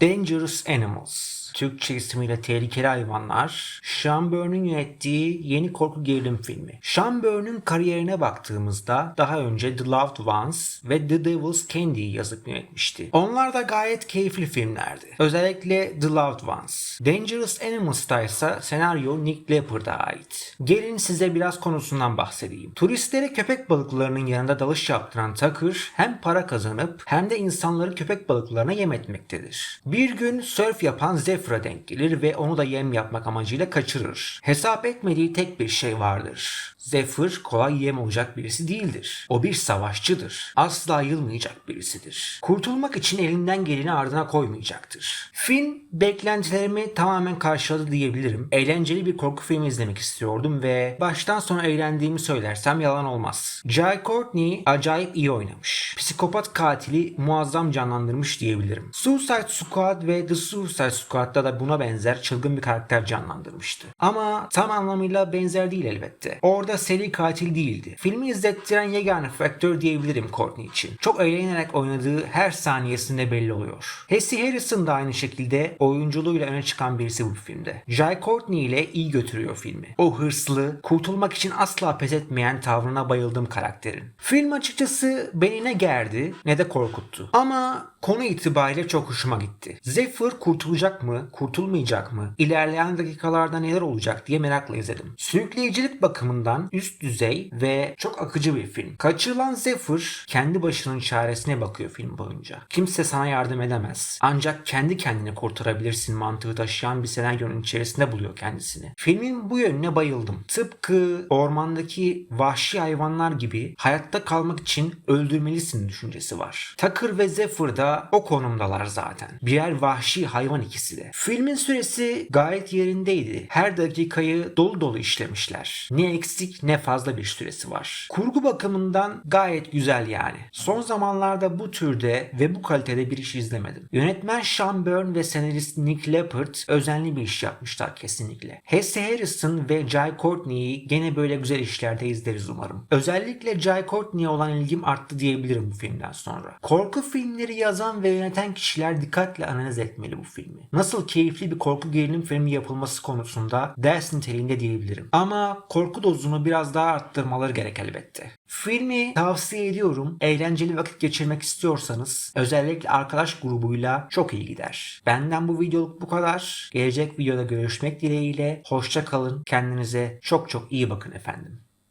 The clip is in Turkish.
Dangerous Animals. Türkçe ismiyle Tehlikeli Hayvanlar, Sean Burn'un yönettiği yeni korku gerilim filmi. Sean Burn'un kariyerine baktığımızda daha önce The Loved Ones ve The Devil's Candy'yi yazıp yönetmişti. Onlar da gayet keyifli filmlerdi. Özellikle The Loved Ones. Dangerous Animals'ta ise senaryo Nick Leppard'a ait. Gelin size biraz konusundan bahsedeyim. Turistlere köpek balıklarının yanında dalış yaptıran Tucker hem para kazanıp hem de insanları köpek balıklarına yem etmektedir. Bir gün surf yapan Zephyr'a denk gelir ve onu da yem yapmak amacıyla kaçırır. Hesap etmediği tek bir şey vardır. Zephyr kolay yem olacak birisi değildir. O bir savaşçıdır. Asla yılmayacak birisidir. Kurtulmak için elinden geleni ardına koymayacaktır. Film beklentilerimi tamamen karşıladı diyebilirim. Eğlenceli bir korku filmi izlemek istiyordum ve baştan sona eğlendiğimi söylersem yalan olmaz. Jai Courtney acayip iyi oynamış. Psikopat katili muazzam canlandırmış diyebilirim. Suicide Squad ve The Suicide Squad'da da buna benzer çılgın bir karakter canlandırmıştı. Ama tam anlamıyla benzer değil elbette. Orada seri katil değildi. Filmi izlettiren yegane faktör diyebilirim Courtney için. Çok eğlenerek oynadığı her saniyesinde belli oluyor. Hesse Harrison da aynı şekilde oyunculuğuyla öne çıkan birisi bu filmde. Jai Courtney ile iyi götürüyor filmi. O hırslı, kurtulmak için asla pes etmeyen tavrına bayıldığım karakterin. Film açıkçası beni ne gerdi ne de korkuttu. Ama konu itibariyle çok hoşuma gitti. Zephyr kurtulacak mı, kurtulmayacak mı, ilerleyen dakikalarda neler olacak diye merakla izledim. Sürükleyicilik bakımından üst düzey ve çok akıcı bir film. Kaçırılan Zephyr kendi başının çaresine bakıyor film boyunca. Kimse sana yardım edemez. Ancak kendi kendini kurtarabilirsin mantığı taşıyan bir senaryonun içerisinde buluyor kendisini. Filmin bu yönüne bayıldım. Tıpkı ormandaki vahşi hayvanlar gibi hayatta kalmak için öldürmelisin düşüncesi var. Tucker ve Zephyr da o konumdalar zaten. Birer vahşi hayvan ikisi de. Filmin süresi gayet yerindeydi. Her dakikayı dolu dolu işlemişler. Ne eksik ne fazla bir süresi var. Kurgu bakımından gayet güzel yani. Son zamanlarda bu türde ve bu kalitede bir iş izlemedim. Yönetmen Sean Byrne ve senarist Nick Leppard özenli bir iş yapmışlar kesinlikle. Hesse Harrison ve Jai Courtney'i gene böyle güzel işlerde izleriz umarım. Özellikle Jai Courtney'e olan ilgim arttı diyebilirim bu filmden sonra. Korku filmleri yazan ve yöneten kişiler dikkatle analiz etmeli bu filmi. Nasıl keyifli bir korku gerilim filmi yapılması konusunda ders niteliğinde diyebilirim. Ama korku dozunu biraz daha arttırmaları gerek elbette. Filmi tavsiye ediyorum. Eğlenceli vakit geçirmek istiyorsanız özellikle arkadaş grubuyla çok iyi gider. Benden bu videoluk bu kadar. Gelecek videoda görüşmek dileğiyle. Hoşça kalın. Kendinize çok çok iyi bakın efendim.